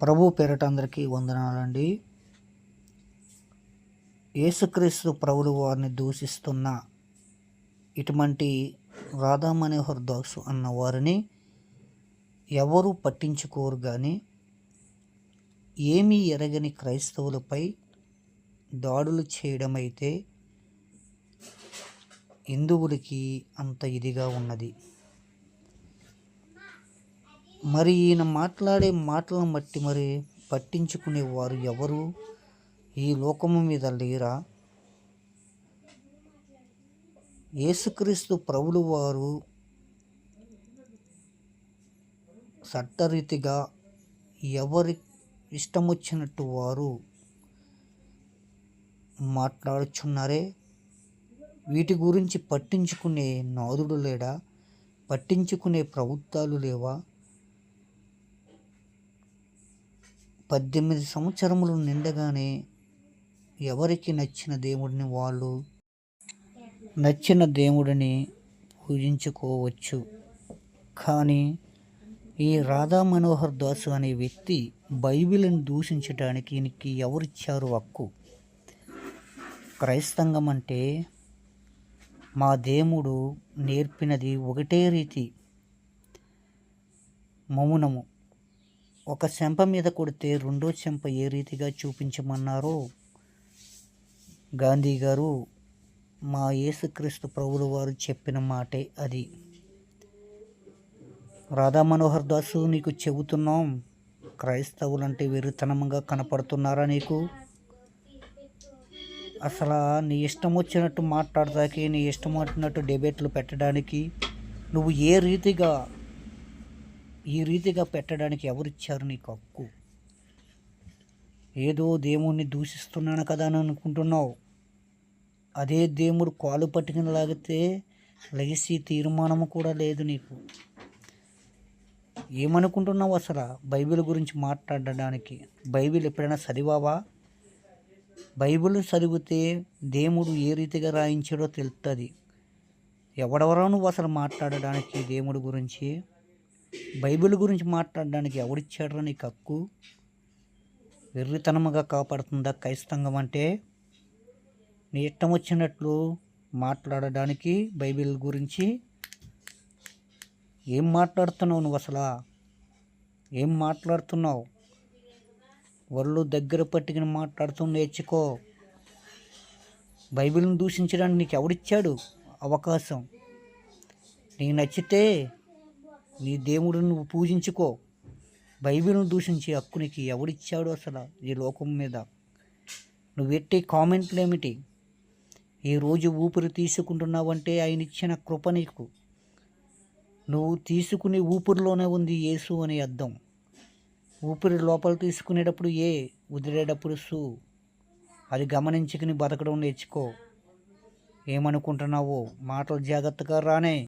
ప్రభు పేరట అందరికీ వందనాలండి. యేసుక్రీస్తు ప్రభుడు వారిని దూషిస్తున్న ఇటువంటి రాధా మనోహర్ దాసు అన్న వారిని ఎవరు పట్టించుకోరు కానీ ఏమీ ఎరగని క్రైస్తవులపై దాడులు చేయడమైతే హిందువులకి అంత ఇదిగా ఉన్నది. మరి ఈయన మాట్లాడే మాటలను బట్టి మరి పట్టించుకునే వారు ఎవరు? ఈ లోకము మీద లేరా? యేసుక్రీస్తు ప్రభులు వారు చట్టరీతిగా ఎవరి ఇష్టం వచ్చినట్టు వారు మాట్లాడుచున్నారే? వీటి గురించి పట్టించుకునే నాదుడు లేడా? పట్టించుకునే ప్రభుత్వాలు లేవా? పద్దెనిమిది సంవత్సరములు నిండగానే ఎవరికి నచ్చిన దేవుడిని వాళ్ళు నచ్చిన దేవుడిని పూజించుకోవచ్చు. కానీ ఈ రాధా మనోహర్ దాసు అనే వ్యక్తి బైబిల్ని దూషించడానికి ఈయనకి ఎవరిచ్చారు హక్కు? క్రైస్తంగం అంటే మా దేవుడు నేర్పినది ఒకటే రీతి. మౌనము. ఒక చెంప మీద కొడితే రెండో చెంప ఏ రీతిగా చూపించమన్నారో? గాంధీ గారు మా యేసుక్రీస్తు ప్రభులు వారు చెప్పిన మాటే అది. రాధా మనోహర్ దాసు నీకు చెబుతున్నాం క్రైస్తవులంటే వెర్రితనంగా కనపడుతున్నారా నీకు? అసలు నీ ఇష్టం వచ్చినట్టు మాట్లాడదాకి నీ ఇష్టం వచ్చినట్టు డిబేట్లు పెట్టడానికి నువ్వు ఏ రీతిగా ఈ రీతిగా పెట్టడానికి ఎవరిచ్చారు నీకు హక్కు? ఏదో దేవుణ్ణి దూషిస్తున్నాను కదా అని అనుకుంటున్నావు. అదే దేవుడు కాలు పట్టుకుని లాగితే లెగిసి తీర్మానము కూడా లేదు నీకు. ఏమనుకుంటున్నావు అసలు బైబిల్ గురించి మాట్లాడడానికి? బైబిల్ ఎప్పుడైనా చదివావా? బైబిల్ చదివితే దేవుడు ఏ రీతిగా రాయించాడో తెలుస్తుంది ఎవడెవరో నువ్వు అసలు మాట్లాడడానికి దేవుడి గురించి? బైబిల్ గురించి మాట్లాడడానికి ఎవడిచ్చాడరా నీకు హక్కు? వెర్రితనముగా కాపాడుతుందా క్రైస్తంగం అంటే? నీ ఇష్టం వచ్చినట్లు మాట్లాడడానికి బైబిల్ గురించి ఏం మాట్లాడుతున్నావు నువ్వు అసలు? ఏం మాట్లాడుతున్నావు? ఒళ్ళు దగ్గర పట్టుకుని మాట్లాడుతూ నేర్చుకో. బైబిల్ని దూషించడానికి నీకు ఎవడిచ్చాడు అవకాశం? నీకు నచ్చితే నీ దేవుడిని నువ్వు పూజించుకో. బైబిల్ను దూషించే హక్కు నీకు ఎవడిచ్చాడు అసలు ఈ లోకం మీద? నువ్వు ఎట్టి కామెంట్లు ఏమిటి? ఈరోజు ఊపిరి తీసుకుంటున్నావంటే ఆయన ఇచ్చిన కృప నీకు. నువ్వు తీసుకునే ఊపిరిలోనే ఉంది యేసు అనే అర్థం. ఊపిరి లోపల తీసుకునేటప్పుడు ఏ? వదిలేటప్పుడు సు. అది గమనించుకుని బతకడం నేర్చుకో. ఏమనుకుంటున్నావో? మాటలు జాగ్రత్తగా రానే.